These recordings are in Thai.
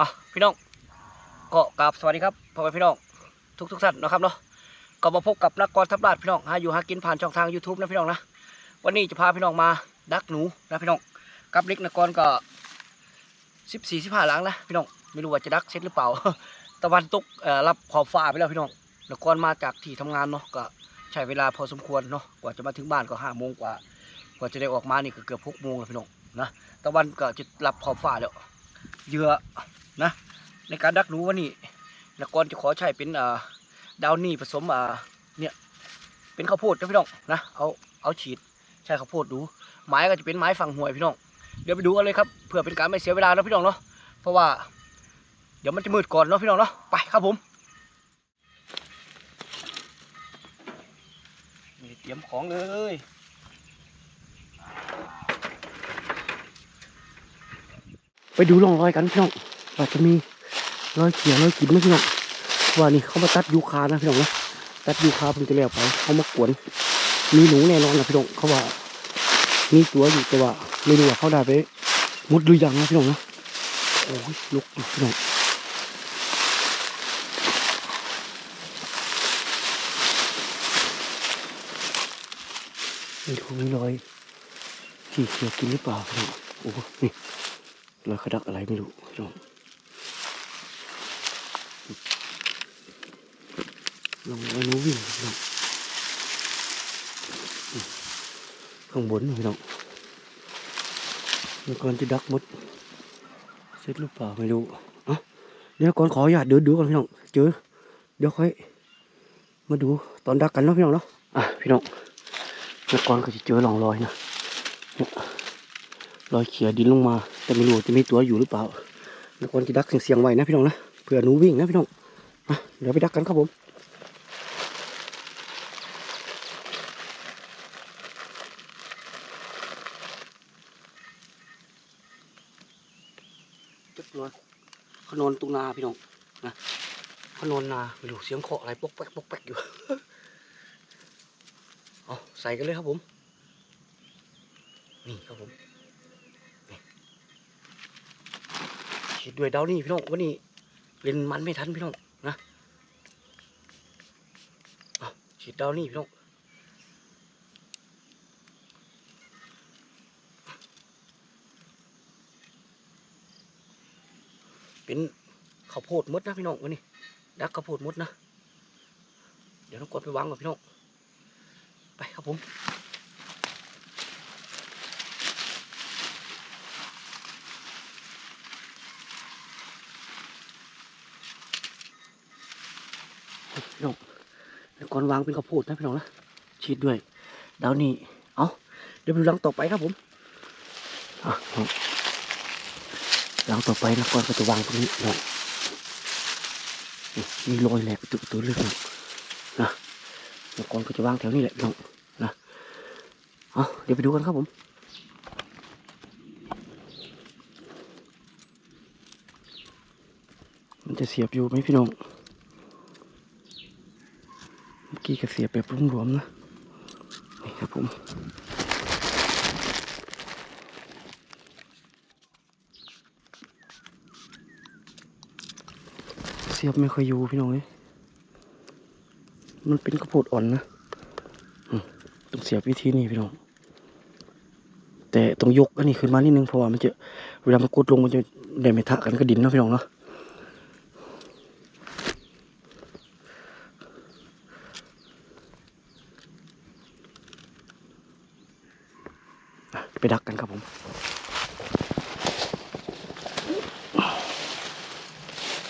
อะพี่น้องก็กราบสวัสดีครับพ่อแม่พี่น้องทุกทุกท่านนะครับเนาะก็มาพบกับนักกรทัพราชพี่น้องหาอยู่หากินผ่านช่องทาง YouTube นะพี่น้องนะวันนี้จะพาพี่น้องมาดักหนูนะพี่น้องกับเล็กนักกรก็สิบสี่สิบห้าหลังนะพี่น้องไม่รู้ว่าจะดักเสร็จหรือเปล่า ตะวันตกรับขอบฟ้าไปแล้วพี่น้องนักกรมาจากที่ทำงานเนาะก็ใช้เวลาพอสมควรเนาะกว่าจะมาถึงบ้านก็ห้าโมงกว่ากว่าจะได้ออกมานี่ก็เกือบหกโมงแล้วพี่น้องนะตะวันก็จะรับขอบฟ้าแล้วเยื่อ นะ ในการดักหนูวันนี้นักกรจะขอใช้เป็นอ่าดาวนี่ผสมอ่าเนี่ยเป็นข้าวโพดนะพี่น้องนะเอาเอาฉีดใช้ข้าวโพดดูไม้ก็จะเป็นไม้ฝั่งห่วยพี่น้องเดี๋ยวไปดูกันเลยครับเพื่อเป็นการไม่เสียเวลานะพี่น้องเนาะเพราะว่า เดี๋ยวมันจะมืดก่อนเนาะพี่น้องเนาะไปครับผมนี่เตรียมของเลยไปดูร่องรอยกันพี่น้อง ว่าจะมีรอยเขียวรอยกินไหมพี่น้องว่านี่เขามาตัดยูคานะพี่น้องนะตัดยูคาเพิ่งจะแล้วไปเขามากวนมีหนูแน่นอนนะพี่น้องเขาว่ามีตัวอยู่แต่ว่าไม่รู้ว่าเขาได้ไปมุดหรือยังนะพี่น้องนะโอ้ยลุกอยู่พี่น้องไม่รู้มีรอยขี่เขียวกินหรือเปล่าพี่น้องโอ้นี่รอยขดักอะไรไม่รู้พี่น้อง ลงไว้นู้วิ่งพี่น้องอืมข้างบนพี่น้องมันก่อนจะดักมดเสร็จหรือเปล่าไม่รู้เอะเดี๋ยวก่อนขออนุญาตเดินดูก่อนพี่น้องเจอเดี๋ยวค่อยมาดูตอนดักกันเนาะพี่น้องเนาะอะพี่น้องเดี๋ยวก่อนก็จะเจอหลองรอยนะรอยเขี่ยดินลงมา แต่ไม่รู้จะมีตัวอยู่หรือเปล่าเดี๋ยวก่อนจะดักเสียงๆไว้นะพี่น้องนะเผื่อหนูวิ่งนะพี่น้องอะเดี๋ยวไปดักกันครับผม เรียบร้อย เขานอนตรงนาพี่น้องนะเขานอนนาไม่รู้เสียงเคาะอะไรปกแป๊กปกแป๊กอยู่เอาใส่กันเลยครับผม นี่ครับผมฉีดด้วยดาวนี่พี่น้องวันนี้เล่นมันไม่ทันพี่น้องนะเอาฉีดดาวนี่พี่น้อง เป็นข้าวโพดมดนะพี่น้องวันนี้ดักข้าวโพดมดนะ เดี๋ยวต้องกดไปวางก่อนพี่น้อง ไปครับผมพี่น้องเดี๋ยวก่อนวางเป็นข้าวโพดนะพี่น้องนะฉีดด้วยดาวนี่ เอาเดี๋ยวไปดูรังต่อไปครับผมอะ หลังต่อไปนะก่อนก็จะวางตรงนี้เนาะมีรอยแหลกตุกตัวเลือดนะนะแล้วก่อนก็จะวางแถวนี้แหละเนาะนะเอาเดี๋ยวไปดูกันครับผมมันจะเสียบอยู่ไหมพี่น้องเมื่อกี้ก็เสียบแบบรวมๆนะนี่ครับผม สียบไม่ค่อยอยู่พี่น้องเอ้ยมันเป็นข้าวโพดอ่อนนะต้องเสียบวิธีนี้พี่น้อง แต่ต้องยกอันนี้ขึ้นมานิดนึงเพราะว่ามันจะเวลามันกดลงมันจะได้ไม่ทะกันกับดินนะพี่น้องเนาะไปดักกันครับผม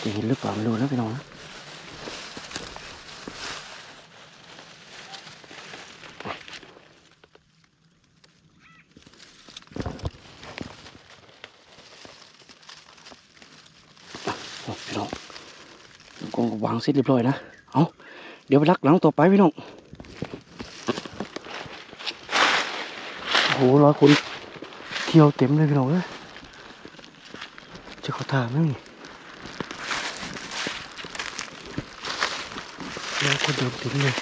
จะเห็นหรือเปล่าไม่รู้นะพี่น้องนะพี่น้องกองวางเสร็จเรียบร้อยนะ เอาเดี๋ยวไปรักหลังต่อไปพี่น้องโอ้โหร้อยคนเที่ยวเต็มเลยพี่น้องเอ้ยจะเขาถามไหมนี่ โดดถึงเลย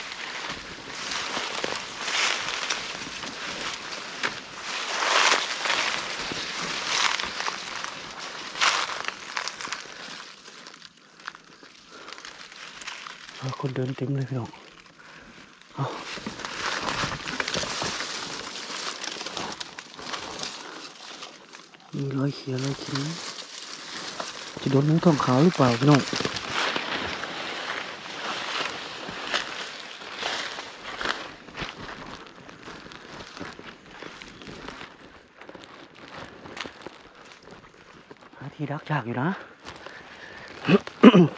คนเดินเต็มเลยพี่น้องมีรอยเขียวรอยฉีดจะโดนน้ำท่อมขาวหรือเปล่าพี่น้อง ที่ดักยากอยู่นะ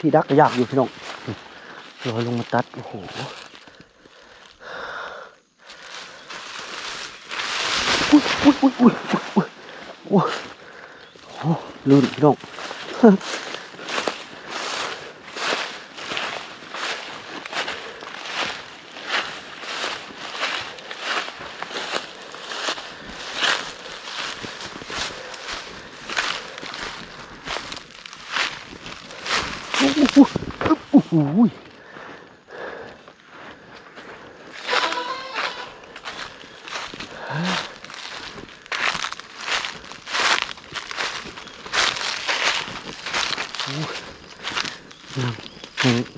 ที่ดักยากอยู่พี่น้องลอยลงมาตัด โอ้โหอุ้ยอุ้ยอุ้ยอุ้ยอุ้ยอุ้ยโอ้ลื่นพี่น้อง โอ้โหโอ้โห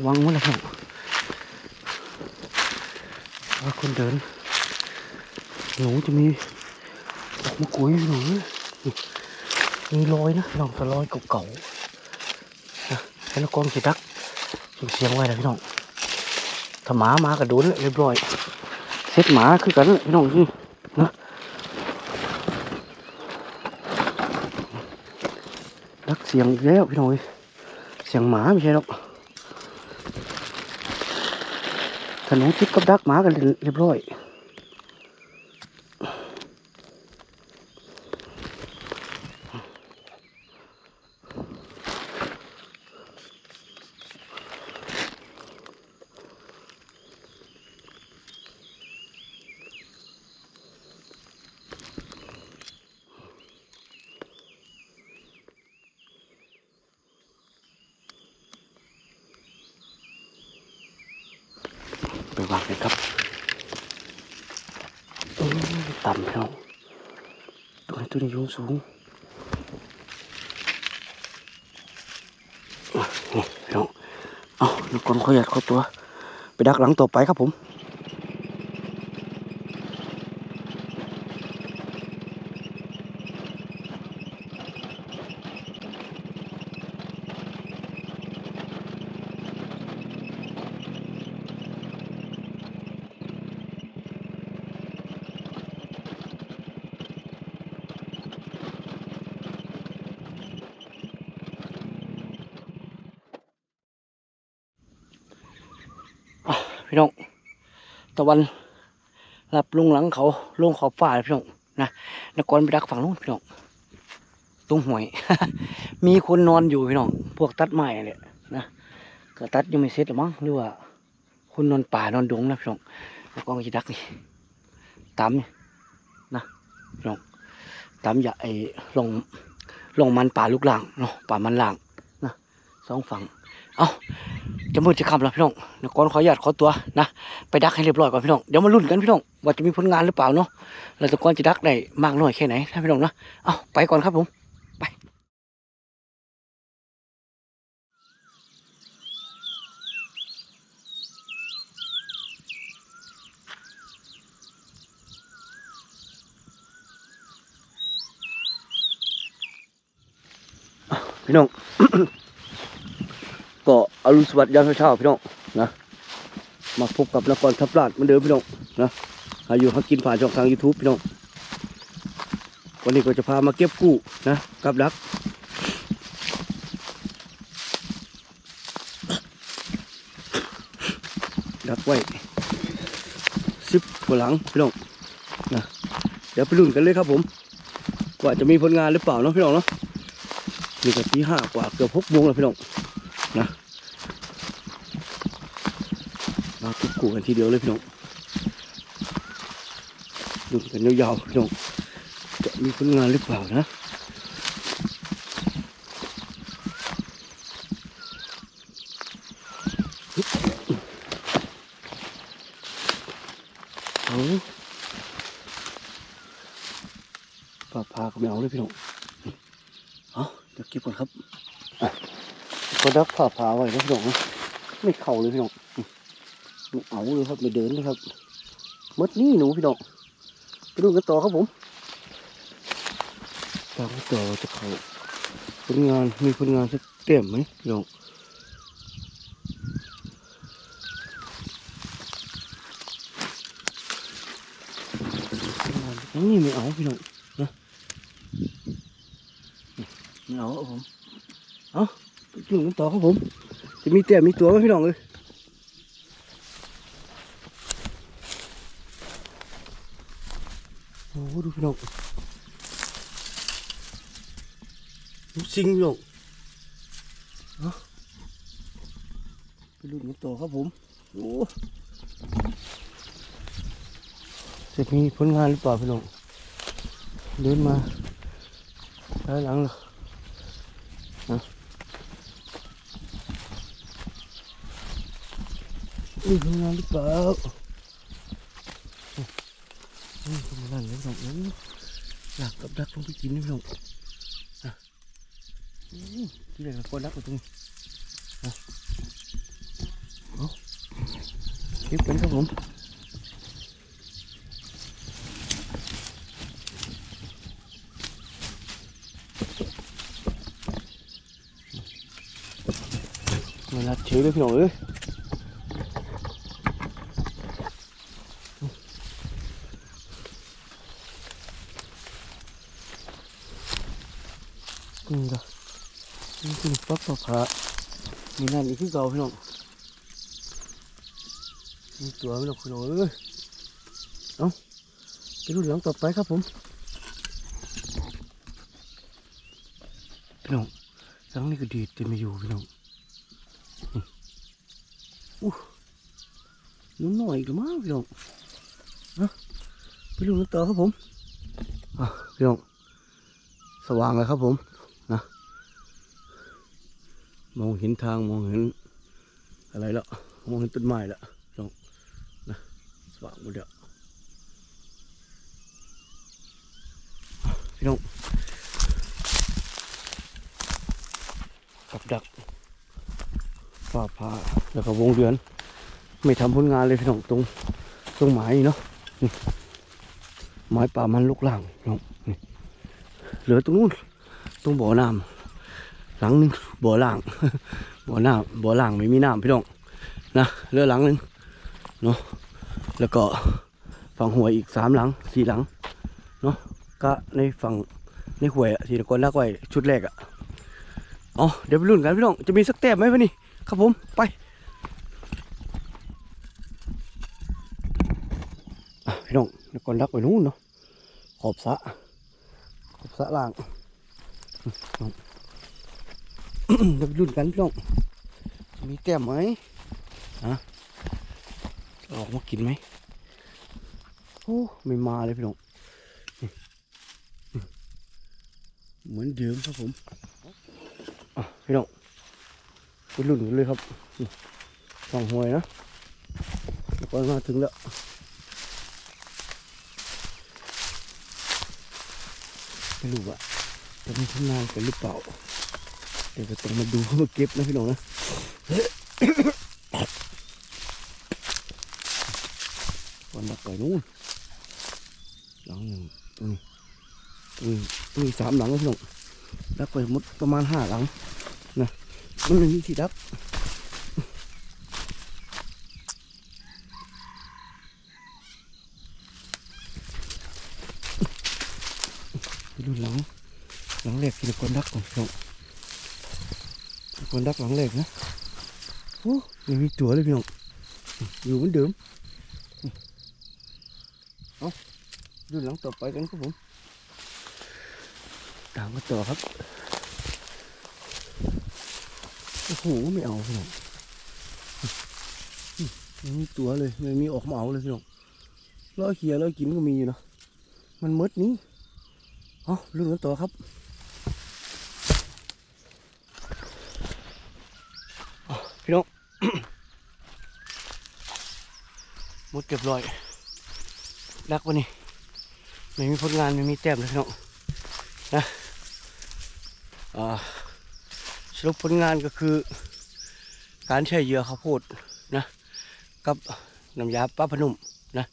วางไว้แล้วครับว่าคนเดินหนูจะมีดอกมะกรูดหนูมีรอยนะลองสะรอยเก่าๆ แล้วกองสิดักเสียงไว้แล้วพี่น้องถ้าหมามากระโดนเรียบร้อยเซ็ตหมาคือกันพี่น้องนี่นะดักเสียงอีกแล้วพี่น้องเสียงหมาไม่ใช่หรอกถ้าหนูคิดกับดักหมากันเรียบร้อย ไปวากเลยครับต่ำพี่น้องตัวนี้ตัวนี้ยงสูงนี่พี่น้องเอาลูกกลขอหยัดเข้าตัว ไปดักหลังต่อไปครับผม อะ พี่น้องตะวันหลับลงหลังเขาลงขอบฟ้าพี่น้องนะนกรไปดักฝั่งนู้นพี่น้องตรงหวย มีคนนอนอยู่พี่น้องพวกตัดไม้เนี่ยนะก็ตัดยังไม่เสร็จหรือมั้งหรือว่า คนนอนป่านอนดงนะพี่น้องนกรก็จะดักนี่ตามนี่นะพี่น้องตามอย่าไอ้ลงลงมันป่าลูกหลางเนาะป่ามันหลางนะสองฝั่งเอา จะมืดจะค่ำแล้วพี่น้องเดี๋ยวก่อนขออนุญาตขอตัวนะไปดักให้เรียบร้อยก่อนพี่น้องเดี๋ยวมาลุ้นกันพี่น้องว่าจะมีผลงานหรือเปล่าเนาะแล้วตะกอนจะดักได้มากน้อยแค่ไหนนะพี่น้องนะเอาไปก่อนครับผมไปพี่น้อง ก็อรุณสวัสดิ์ยามเช้าๆพี่น้องนะมาพบกับนครทับลาดเหมือนเดิมพี่น้องนะอายุหากินผ่านช่องทาง YouTube พี่น้องวันนี้ก็จะพามาเก็บกู้นะกับดัก ดักไว้สิบกว่าหลังพี่น้องนะเดี๋ยวไปลุ้นกันเลยครับผมว่าจะมีผลงานหรือเปล่าเนาะพี่น้องเนาะนี่ก็ตีห้ากว่าเกือบหกโมงแล้วพี่น้องนะ มาคุกกูกันทีเดียวเลยพี่น้องดูกันยาวๆพี่น้องจะมีผลงานหรือเปล่านะเอาปลาพาก็ไม่เอาเลยพี่น้องเอาเดี๋ยวเก็บก่อนครับก็ดักผ่าผาไว้นะพี่น้องไม่เข่าเลยพี่น้อง อืมไม่เอาเลยครับไม่เดินเลยครับมดนี่หนูพี่น้องไปดูกันต่อครับผมตามกันต่อจะเขาผลงานมีผลงานสักเต็มไหมพี่น้องนนี่ไม่เอาพี่น้องนะไม่เอาครับผมเอาไปดูกันต่อครับผม จะมีเต็มมีตัวไหมพี่น้องเลย โอ้โหดู พี่น้องดูสิงพี่น้องเอาไปลุ้นกันต่อครับผมโอ้จะมีผลงานหรือเปล่าพี่น้องเดินมาด้านหลังเหรอนะมีผลงานหรือเปล่า นี่ทำอะไรเลยพี่น้องเอ้ยอยากกับดักลงไปกินนี่พี่น้องอะอืมที่ไหนกับคนดักอยู่ตรงนี้อะเอาเก็บกันครับผมเวลาเฉยเลยพี่น้องเอ้ย นี่ก็นี่คือปักปะ พระมีนั่นอีกคือเก่าพี่น้องมีตัวพี่น้องพี่น้องเอ้ยเอาไปดูหลังต่อไปครับผมพี่น้องหลังนี้ก็ดีดเต็มไปอยู่พี่น้องนี่อู้นุ่มหน่อยก็มากพี่น้องนะไปดูหลังต่อครับผมอะพี่น้องสว่างเลยครับผมนะ มองเห็นทางมองเห็นอะไรแล้วมองเห็นต้นไม้แล้วลองนะสว่างหมดแล้วพี่น้องกับดักฝ่าผาแล้วก็วงเดือน ไม่ทำผลงานเลยพี่น้องตรงตรงหมายเนาะนี่ไม้ป่ามันลุกล่างน้องนี่เหลือตรงนู้นตรงบ่อน้ำหลังนึง บ่อล่างบ่อน้ำบ่อล่างไม่มีน้ำพี่น้องนะเรือหลังหนึ่งเนาะแล้วก็ฝั่งหัวอีกสามหลังสี่หลังเนาะก็ในฝั่งในหวยอะที่ตะกอนลักไว้ชุดแรกอะอ๋อเดี๋ยวไปลุ้นกันพี่น้องจะมีสักแต้มไหมวะนี่ครับผมไปพี่น้องตะกอนลักไว้นู้นเนาะขอบสะขอบสะล่าง เดี๋ยวไปลุ้นกันพี่น้องมีแต้มไหมฮะออกมากินไหมโอ้ไม่มาเลยพี่น้องเหมือนเดิมครับผมพี่น้องไปลุ้นกันเลยครับสองหวยนะแล้วก็มาถึงแล้วไม่รู้ว่าจะมีทำงานกันหรือเปล่า เดี๋ยวจะต้องมาดูมาเก็บนะพี่น้องนะวันดักไปนู่นหลังหนึ่งตรงนี้ตรงนี้ตรงนี้สามหลังนะพี่น้องดักไปหมดประมาณห้าหลังนะมันไม่มีที่ดักดูหลังหลังแรกที่เราคนดักก่อนพี่น้อง คนดักหลังเหล็กนะโอ้ยังมีตัวเลยพี่น้องอยู่เหมือนเดิมเอาดูหลังต่อไปกันครับผม ตามกันต่อครับโอ้โหไม่เอาพี่น้องไม่มีตัวเลยไม่มีออกมาเอาเลยพี่น้องร้อยเขียร้อยกินก็มีอยู่นะมันมดนี้เอาเรื่องกันต่อครับ พี่น้อง หมดเรียบรอยดักวะนี่ไม่มีผลงานไม่มีแต้มเลยพี่น้องนะอ่าสรุปผลงานก็คือ การใช้เหยื่อข้าวโพดนะกับน้ำยาป้าพนุ่มนะ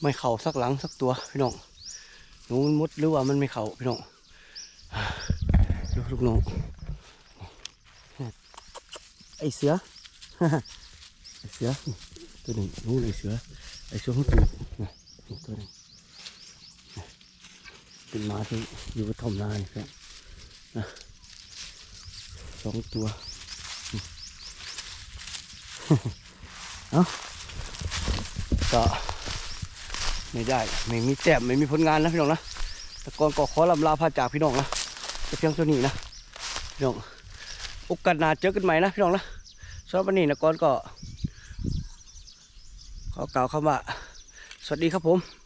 ไม่เข่าสักหลังสักตัวพี่น้องหนูมุดหรือว่ามันไม่เข่าพี่น้องดูลูกน้องไอเสือ เสือตัวหนึ่งนู้นไอเสือไอเสือของตูนะนี่ตัวหนึ่งเป็นหมาที่อยู่กระท่อมนานี่ครับนะสองตัวเอาก็ไม่ได้ไม่มีแต้มไม่มีผลงานนะพี่น้องนะแต่ก่อนก็ขอลำลาพาจากพี่น้องนะแต่เพียงเท่านี้นะพี่น้องโอกาสหน้าเจอกันใหม่นะพี่น้องนะ สำหรับวันนี้นะก้อนก็ขอกล่าวคำว่า สวัสดีครับผม